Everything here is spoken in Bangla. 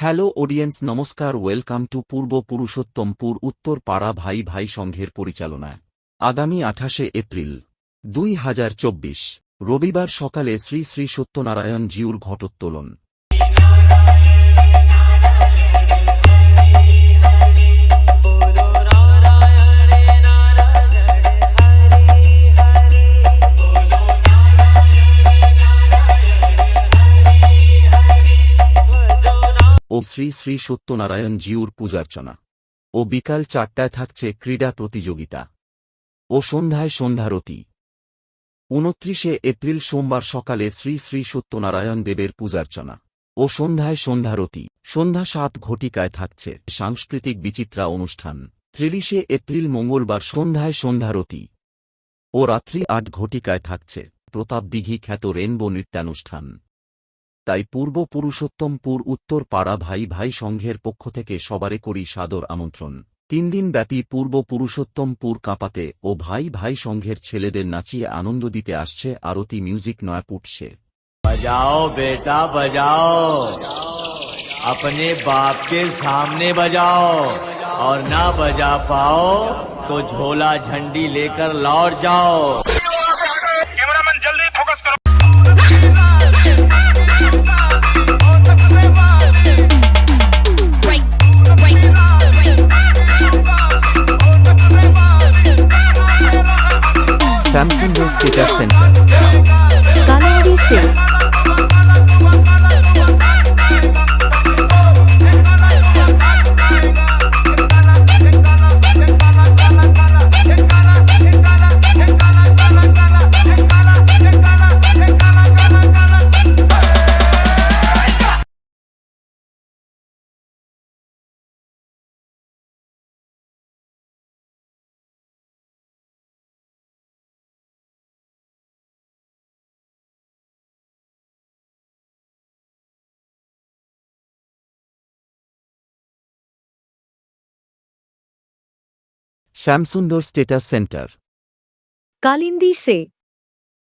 হ্যালো অডিয়েন্স, নমস্কার, ওয়েলকাম টু পূর্ব পুরুষোত্তমপুর উত্তর পাড়া ভাই ভাই সংঘের পরিচালনায়। আগামী আঠাশে এপ্রিল, দুই হাজার চব্বিশ, রবিবার সকালে শ্রী শ্রী সত্যনারায়ণ জিউর ঘটোত্তোলন। ও শ্রী শ্রী সত্যনারায়ণ জিউর পূজার্চনা। ও বিকাল চারটায় থাকছে ক্রীড়া প্রতিযোগিতা। ও সন্ধ্যায় সন্ধ্যারতি। উনত্রিশে এপ্রিল সোমবার সকালে শ্রী শ্রী সত্যনারায়ণ দেবের পূজার্চনা। ও সন্ধ্যায় সন্ধ্যারতি। সন্ধ্যা সাত ঘটিকায় থাকছে সাংস্কৃতিক বিচিত্রা অনুষ্ঠান। ত্রিশে এপ্রিল মঙ্গলবার সন্ধ্যায় সন্ধ্যারতি। ও রাত্রি আট ঘটিকায় থাকছে প্রতাপ দিঘি খ্যাত রেনবো নৃত্যানুষ্ঠান। তাই পূর্ব পুরুষোত্তমপুর উত্তর পাড়া ভাই ভাই সংঘের পক্ষ থেকে সবারে করি সাদর আমন্ত্রণ তিন দিন ব্যাপী পূর্ব পুরুষোত্তমপুর কাঁপাতে ও ভাই ভাই সংঘের ছেলেদের নাচিয়ে আনন্দ দিতে আসছে আরতি মিউজিক নয়াপুট সে बजाओ बेटा बजाओ अपने बाप के सामने बजाओ और ना बजा पाओ तो झोला झंडी लेकर लौट जाओ স্যামসাং স্টেটাস সেন্টার কালারি সে শ্যামসুন্দর স্টেটাস সেন্টার কালিন্দি সে